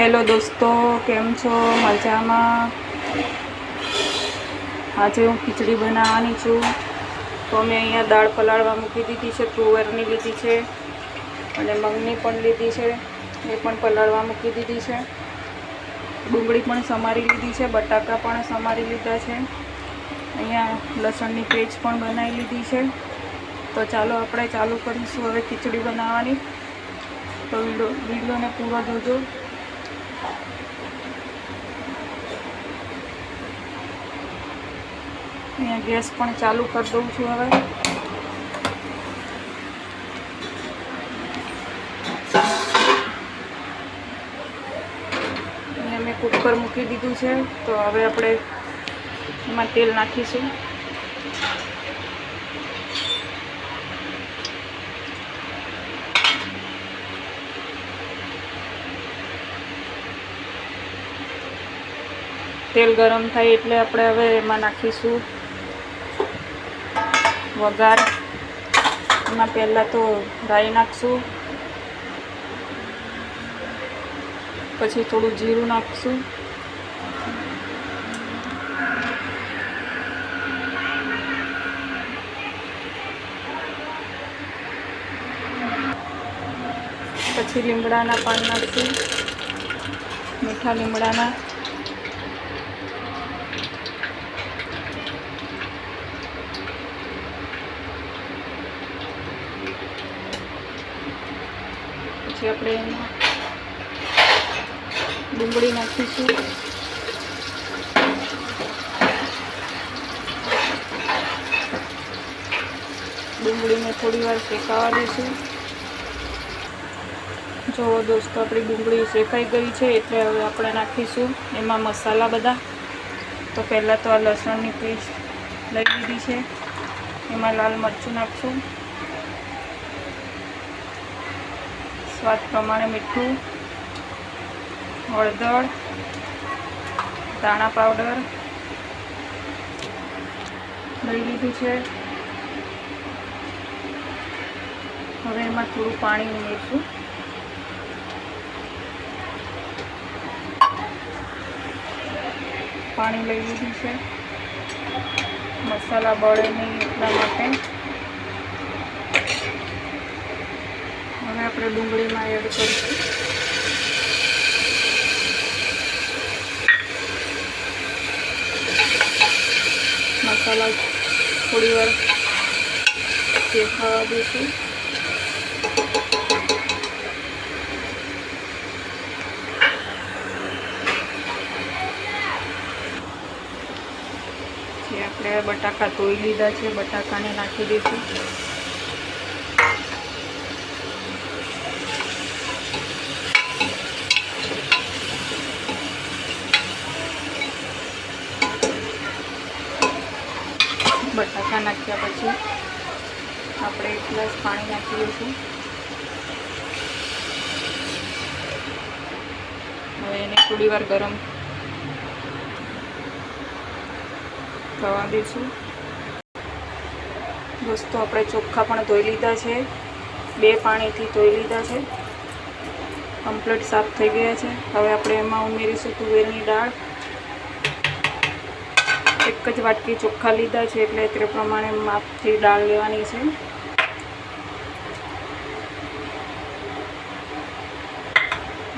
Hello દોસ્તો, કેમ છો? મજામાં? આજે હું ખીચડી બનાવવાની છું. તો મેં અહીંયા દાળ પલાળવા મૂકી દીધી છે, તુવેરની લીધી છે અને મગની પણ લીધી છે. એ પણ પલાળવા મૂકી દીધી છે. ડુંગળી પણ સમારી લીધી છે, બટાકા પણ સમારી લીધા છે. અહીંયા લસણની પેસ્ટ પણ બનાવી લીધી છે. તો ચાલો આપણે ચાલુ કરીશું હવે ખીચડી બનાવવાની. તો વીડિયો વિડીયોને પૂરો જોજો અહીંયા ગેસ પણ ચાલુ કરી દઉં છું હવે. અહીંયા મેં કુકર મૂકી દીધું છે, તો હવે આપણે એમાં તેલ નાખીશું. તેલ ગરમ થાય એટલે આપણે હવે એમાં નાખીશું વઘાર. એમાં પહેલાં તો રાઈ નાખશું. પછી થોડું જીરું નાખશું. પછી લીમડાના પાન નાખશું. મીઠા લીમડાના. પછી આપણે એમાં ડુંગળી નાખીશું. ડુંગળીને થોડી વાર શેકાવા દઈશું. જુઓ દોસ્તો, આપણી ડુંગળી શેકાઈ ગઈ છે એટલે હવે આપણે નાખીશું. એમાં મસાલા બધા. તો પહેલાં તો આ લસણની પેસ્ટ લઈ લીધી છે. એમાં લાલ મરચું નાખશું. સ્વાદ પ્રમાણે મીઠું, હળદર, ધાણા પાવડર લઈ લીધું છે. હવે એમાં થોડું પાણી ઉમેરશું. પાણી લઈ લીધું છે. મસાલા બળે નહીં એટલા માટે હવે આપણે ડુંગળીમાં એડ કરીશું. મસાલા થોડી વાર શેકાવા દઈશું. આપણે બટાકા ધોઈ લીધા છે, બટાકાને નાખી દઈશું. બટાકા નાખ્યા પછી આપણે એક ગ્લાસ પાણી નાખી દઈશું. હવે એને થોડી વાર ગરમ થવા દઈશું. દોસ્તો આપણે ચોખ્ખા પણ ધોઈ લીધા છે. બે પાણીથી ધોઈ લીધા છે. કમ્પ્લીટ સાફ થઈ ગયા છે. હવે આપણે એમાં ઉમેરીશું તુવેરની દાળ. એક જ વાટકી ચોખ્ખા લીધા છે એટલે તે પ્રમાણે માપથી દાળ લેવાની છે.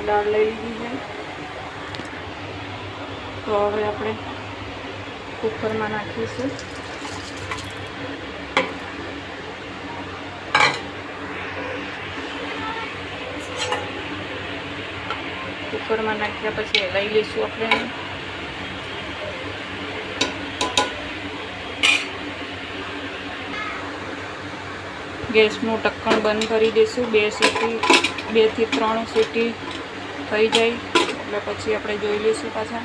દાળ લઈ લીધી છે. તો હવે આપણે કુકરમાં નાખીશું. કુકરમાં નાખ્યા પછી લઈ લઈશું આપણે. ગેસનું ઢક્કણ બંધ કરી દઈશું બે સીટી, બેથી ત્રણ સીટી થઈ જાય. એટલે પછી આપણે જોઈ લઈશું પાછા.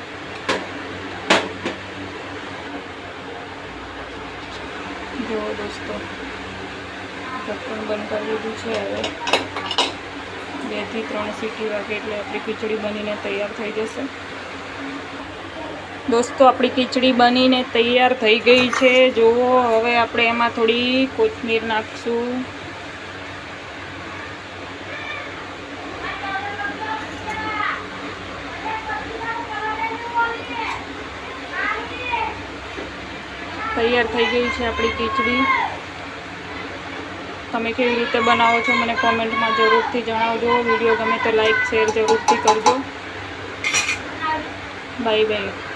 જો દોસ્તો ઢક્કણ બંધ કરી દીધું છે હવે. બેથી ત્રણ સીટી વાગે એટલે આપણી ખીચડી બનીને તૈયાર થઈ જશે. દોસ્તો, આપણી ખીચડી બનીને તૈયાર થઈ ગઈ છે. જુઓ, હવે આપણે એમાં થોડી કોથમીર નાખશું. તૈયાર થઈ ગઈ છે આપણી ખીચડી. તમે કેવી રીતે બનાવો છો મને કોમેન્ટમાં જરૂરથી જણાવજો. વીડિયો ગમે તો લાઇક શેર જરૂરથી કરજો. Bye bye